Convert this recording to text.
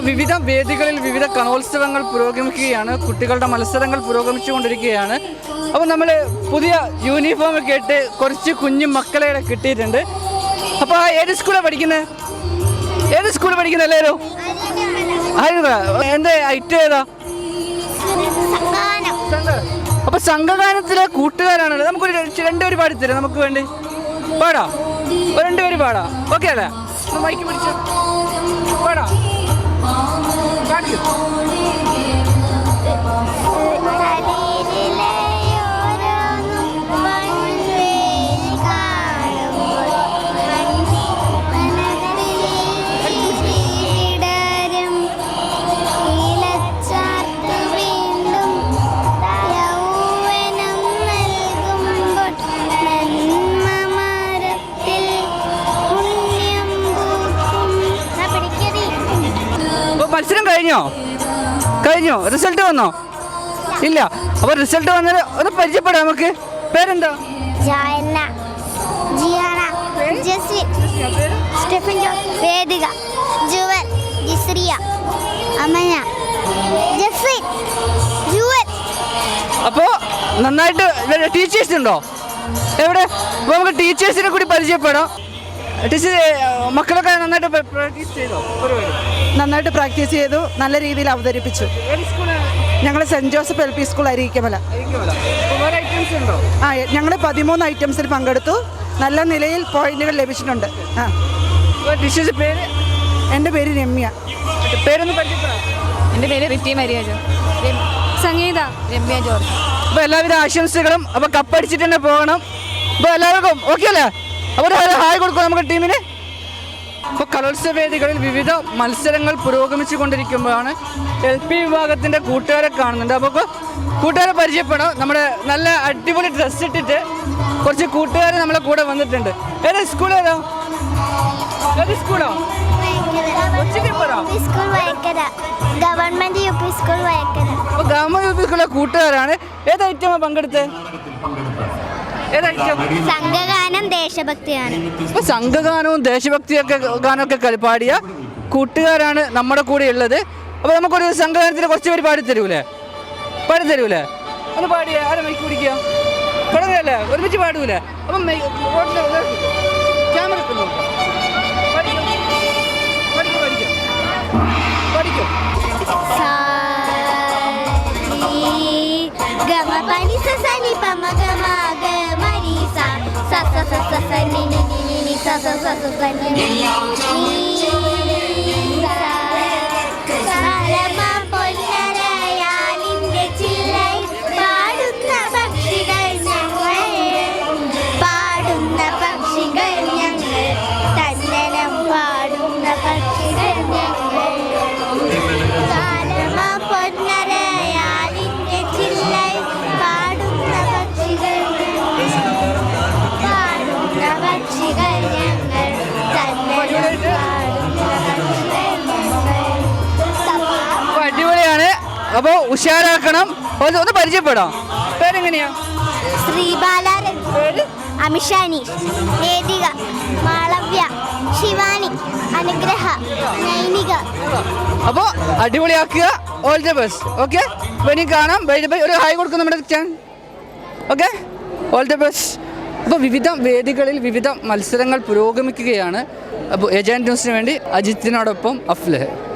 അപ്പോൾ വിവിധ വേദികളിൽ വിവിധ കലോത്സവങ്ങൾ പുരോഗമിക്കുകയാണ്. കുട്ടികളുടെ മത്സരങ്ങൾ പുരോഗമിച്ചുകൊണ്ടിരിക്കുകയാണ്. അപ്പോൾ നമ്മൾ പുതിയ യൂണിഫോം ഒക്കെ ഇട്ട് കുറച്ച് കുഞ്ഞു മക്കളെ കിട്ടിയിട്ടുണ്ട്. അപ്പോൾ ഏത് സ്കൂളാണ് പഠിക്കുന്നത്? ഏത് സ്കൂളിൽ പഠിക്കുന്നത് എല്ലാവരും? ആയിരുന്നു എന്താ ഐറ്റം ഏതാ? അപ്പൊ സംഘഗാനത്തിലെ കൂട്ടുകാരാണല്ലോ നമുക്കൊരു രണ്ട് രണ്ടുപേര് പാടിത്തരാം നമുക്ക് വേണ്ടി. പാടാ. രണ്ടുപേര് പാടാ. ഓക്കെ അല്ലേ? മൈക്ക് പിടിച്ചു. പാടാ. പാടിക്കോ അപ്പോൾ കഴിഞ്ഞോ? കഴിഞ്ഞോ? റിസൾട്ട് വന്നോ? ഇല്ല. അപ്പോൾ റിസൾട്ട് വന്നത് ഒന്ന് പരിചയപ്പെടാം നമുക്ക്. പേരെന്താ? വേദിക. ജുവൽ. ജിസ്രിയ. അമന. ജസ്വിൻ ജുവൽ. അപ്പോൾ നന്നായിട്ട് ടീച്ചേഴ്സ് ഉണ്ടോ? എവിടെ? അപ്പോൾ നമുക്ക് ടീച്ചേഴ്സിനെ കൂടി പരിചയപ്പെടാം. ടീച്ചർ മക്കളൊക്കെ നന്നായിട്ട് പ്രാക്ടീസ് ചെയ്തോ? നന്നായിട്ട് പ്രാക്ടീസ് ചെയ്തു നല്ല രീതിയിൽ അവതരിപ്പിച്ചു. ഏത് സ്കൂളാണ് ഞങ്ങൾ Saint Joseph L P school Arikkamala ആ ഞങ്ങൾ പതിമൂന്ന് ഐറ്റംസിൽ പങ്കെടുത്തു. നല്ല നിലയിൽ പോയിന്റുകൾ ലഭിച്ചിട്ടുണ്ട്. ആ. പേര്? എന്റെ പേര് രമ്യ. പേരൊന്ന് എന്റെ പേര് Ritty Maria George Sangeetha Ramya George. അപ്പോൾ എല്ലാവിധ ആശംസകളും അപ്പോൾ കപ്പടിച്ചിട്ട് തന്നെ പോകണം. അപ്പോൾ എല്ലാവർക്കും ഓക്കെ അല്ലേ? അപ്പോൾ ഒരു ഹായ് കൊടുക്കും നമുക്ക് ടീമിന്. ഇപ്പോൾ കലോത്സവവേദികളിൽ വിവിധ മത്സരങ്ങൾ പുരോഗമിച്ചു കൊണ്ടിരിക്കുമ്പോഴാണ് എൽ പി വിഭാഗത്തിന്റെ കൂട്ടുകാരെ കാണുന്നുണ്ട് അപ്പോൾ കൂട്ടുകാരെ പരിചയപ്പെടാം. നമ്മുടെ നല്ല അടിപൊളി ഡ്രസ്സ് ഇട്ടിട്ട് കുറച്ച് കൂട്ടുകാർ നമ്മളെ കൂടെ വന്നിട്ടുണ്ട്. ഏതാ സ്കൂൾ ഏതാ? ഏത് സ്കൂളോ ഗവൺമെന്റ് യു പി സ്കൂൾ യൂപ്പിക്കുള്ള കൂട്ടുകാരാണ്. ഏത് ഐറ്റമാണ് പങ്കെടുത്തത് ഏത് ഐറ്റം സംഘഗാനം ദേശഭക്തിയാണ്. ഇപ്പൊ സംഘഗാനവും ദേശഭക്തിയൊക്കെ ഗാനമൊക്കെ പാടിയ കൂട്ടുകാരാണ് നമ്മുടെ കൂടെ ഉള്ളത്. അപ്പൊ നമുക്കൊരു സംഘഗാനത്തിന് കുറച്ച് പേര് പാടിത്തരൂലേ പാടിത്തരൂലേ ഒന്ന് പാടിയ ആരും മൈക്ക് പിടിക്കുക? തുടങ്ങല്ലേ ഒരുമിച്ച് പാടൂലേ? അപ്പം ക്യാമറ പഠിക്കും പഠിക്കും പഠിക്കും subscribe နဲ့ അപ്പോൾ ഉഷാറാക്കണം. ഒന്ന് ഒന്ന് പരിചയപ്പെടാം. പേരെങ്ങനെയാ? ശ്രീബാല അമിഷാനി. വേദിക മാളവ്യ. ശിവാനി. അനുഗ്രഹ. നൈനിക. അപ്പോൾ അടിപൊളിയാക്കുക. ഓൾ ദ ബെസ്റ്റ് ഓക്കെ ഇനി കാണാം. ഒരു ഹായ് കൊടുക്കും നമ്മുടെ ചാൻ ഓക്കെ ഓൾ ദ ബെസ്റ്റ് അപ്പോൾ വിവിധ വേദികളിൽ വിവിധ മത്സരങ്ങൾ പുരോഗമിക്കുകയാണ്. അപ്പോൾ ഏജന്റ് ന്യൂസിന് വേണ്ടി അജിത്തിനോടൊപ്പം അഫ്ലഹ്.